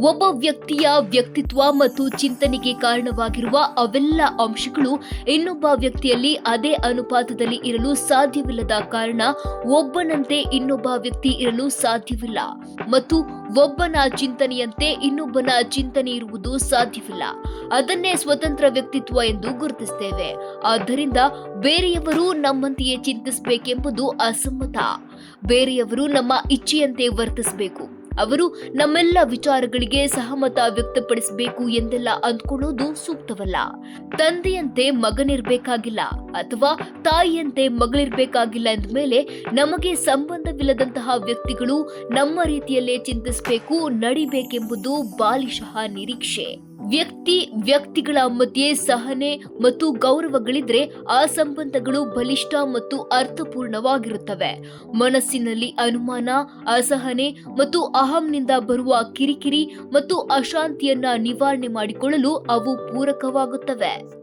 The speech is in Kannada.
ಒಬ್ಬ ವ್ಯಕ್ತಿಯ ವ್ಯಕ್ತಿತ್ವ ಮತ್ತು ಚಿಂತನೆಗೆ ಕಾರಣವಾಗಿರುವ ಅವೆಲ್ಲ ಅಂಶಗಳು ಇನ್ನೊಬ್ಬ ವ್ಯಕ್ತಿಯಲ್ಲಿ ಅದೇ ಅನುಪಾತದಲ್ಲಿ ಇರಲು ಸಾಧ್ಯವಿಲ್ಲದ ಕಾರಣ ಒಬ್ಬನಂತೆ ಇನ್ನೊಬ್ಬ ವ್ಯಕ್ತಿ ಇರಲು ಸಾಧ್ಯವಿಲ್ಲ ಮತ್ತು ಒಬ್ಬನ ಚಿಂತನೆಯಂತೆ ಇನ್ನೊಬ್ಬನ ಚಿಂತನೆ ಇರುವುದು ಸಾಧ್ಯವಿಲ್ಲ. ಅದನ್ನೇ ಸ್ವತಂತ್ರ ವ್ಯಕ್ತಿತ್ವ ಎಂದು ಗುರುತಿಸುತ್ತೇವೆ ಆದ್ದರಿಂದ ಬೇರೆಯವರು ನಮ್ಮಂತೆಯೇ ಚಿಂತಿಸಬೇಕೆಂಬುದು ಅಸಮ್ಮತ. ಬೇರೆಯವರು ನಮ್ಮ ಇಚ್ಛೆಯಂತೆ ವರ್ತಿಸಬೇಕು. ಅವರು ನಮ್ಮೆಲ್ಲ ವಿಚಾರಗಳಿಗೆ ಸಹಮತ ವ್ಯಕ್ತಪಡಿಸಬೇಕು ಎಂದೆಲ್ಲ ಅಂದ್ಕೊಳ್ಳೋದು ಸೂಕ್ತವಲ್ಲ. ತಂದೆಯಂತೆ ಮಗನಿರ್ಬೇಕಾಗಿಲ್ಲ ಅಥವಾ ತಾಯಿಯಂತೆ ಮಗಳಿರ್ಬೇಕಾಗಿಲ್ಲ ಎಂದ ಮೇಲೆ ನಮಗೆ ಸಂಬಂಧವಿಲ್ಲದಂತಹ ವ್ಯಕ್ತಿಗಳು ನಮ್ಮ ರೀತಿಯಲ್ಲೇ ಚಿಂತಿಸಬೇಕು, ನಡಿಬೇಕೆಂಬುದು ಬಾಲಿಶಃ ನಿರೀಕ್ಷೆ. ವ್ಯಕ್ತಿ ವ್ಯಕ್ತಿಗಳ ಮಧ್ಯೆ ಸಹನೆ ಮತ್ತು ಗೌರವಗಳಿದ್ರೆ ಆ ಸಂಬಂಧಗಳು ಬಲಿಷ್ಠ ಮತ್ತು ಅರ್ಥಪೂರ್ಣವಾಗಿರುತ್ತವೆ. ಮನಸ್ಸಿನಲ್ಲಿ ಅನುಮಾನ, ಅಸಹನೆ ಮತ್ತು ಅಹಂನಿಂದ ಬರುವ ಕಿರಿಕಿರಿ ಮತ್ತು ಅಶಾಂತಿಯನ್ನ ನಿವಾರಣೆ ಮಾಡಿಕೊಳ್ಳಲು ಅವು ಪೂರಕವಾಗುತ್ತವೆ.